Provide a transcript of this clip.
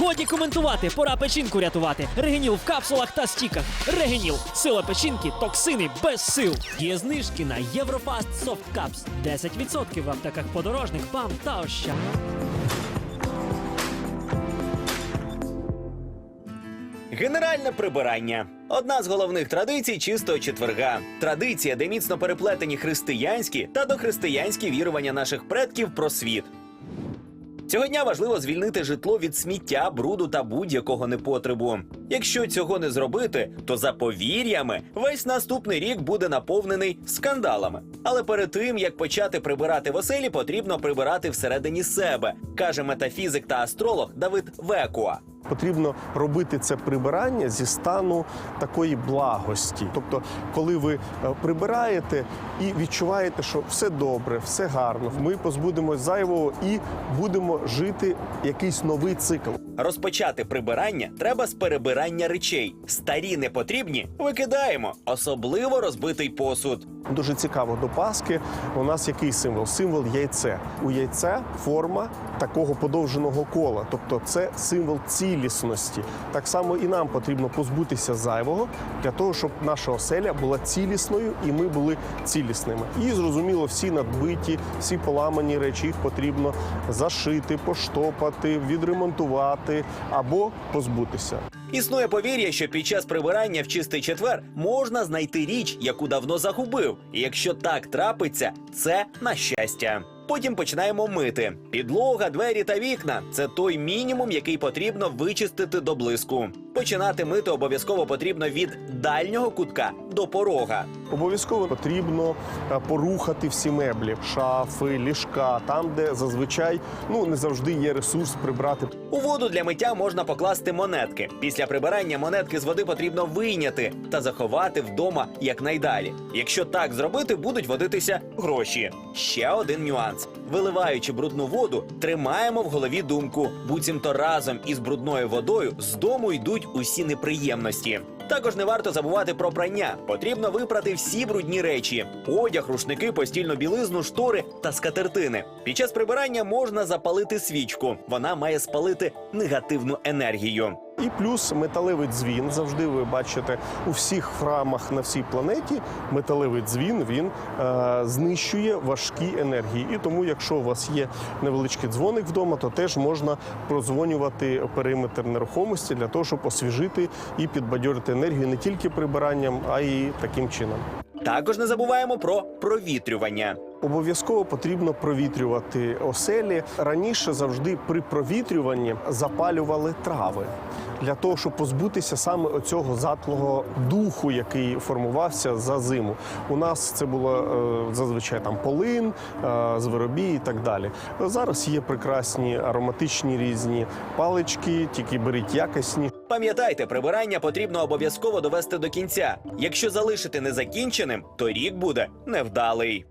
Годі коментувати, пора печінку рятувати. Регеніл в капсулах та стіках. Регеніл. Сила печінки, токсини без сил. Є знижки на Єврофаст Soft Caps. 10% в аптеках подорожник, БАМ та Ощад. Генеральне прибирання одна з головних традицій чистого четверга. Традиція, де міцно переплетені християнські та дохристиянські вірування наших предків про світ. Цього дня важливо звільнити житло від сміття, бруду та будь-якого непотребу. Якщо цього не зробити, то за повір'ями весь наступний рік буде наповнений скандалами. Але перед тим як почати прибирати в оселі, потрібно прибирати всередині себе, каже метафізик та астролог Давид Векуа. Потрібно робити це прибирання зі стану такої благості. Тобто, коли ви е, прибираєте і відчуваєте, що все добре, все гарно, ми позбудемось зайвого і будемо жити якийсь новий цикл. Розпочати прибирання треба з перебирання речей. Старі непотрібні викидаємо, особливо розбитий посуд. Дуже цікаво до Пасхи. У нас який символ? Символ яйце. У яйця форма такого подовженого кола, тобто це символ цілісності. Так само і нам потрібно позбутися зайвого для того, щоб наша оселя була цілісною і ми були цілісними. І зрозуміло, всі надбиті, всі поламані речі їх потрібно зашити, поштопати, відремонтувати або позбутися. Існує повір'я, що під час прибирання в чистий четвер можна знайти річ, яку давно загубив. І якщо так трапиться, це на щастя. Потім починаємо мити. Підлога, двері та вікна це той мінімум, який потрібно вичистити до блиску. Починати мити обов'язково потрібно від дальнього кутка до порога. Обов'язково потрібно е, порухати всі меблі, шафи, ліжка, там, де зазвичай ну не завжди є ресурс прибрати. У воду для миття можна покласти монетки. Після прибирання монетки з води потрібно вийняти та заховати вдома якнайдалі. Якщо так зробити, будуть водитися гроші. Ще один нюанс: виливаючи брудну воду, тримаємо в голові думку, буцімто разом із брудною водою з дому йдуть усі неприємності. Також не варто забувати про прання. Потрібно випрати всі брудні речі: одяг, рушники, постільну білизну, штори та скатертини. Під час прибирання можна запалити свічку. Вона має спалити негативну енергію. І плюс металевий дзвін. Завжди ви бачите у всіх храмах на всій планеті. Металевий дзвін він е, знищує важкі енергії. І тому, якщо у вас є невеличкий дзвоник вдома, то теж можна прозвонювати периметр нерухомості для того, щоб освіжити і підбадьорити енергію не тільки прибиранням, а й таким чином. Також не забуваємо про провітрювання. Обов'язково потрібно провітрювати оселі. Раніше завжди при провітрюванні запалювали трави для того, щоб позбутися саме оцього затлого духу, який формувався за зиму. У нас це було е, зазвичай там полин, е, і так далі. Зараз є прекрасні ароматичні різні палички, тільки беріть якісні. Пам'ятайте, прибирання потрібно обов'язково довести до кінця. Якщо залишити незакінченим, то рік буде невдалий.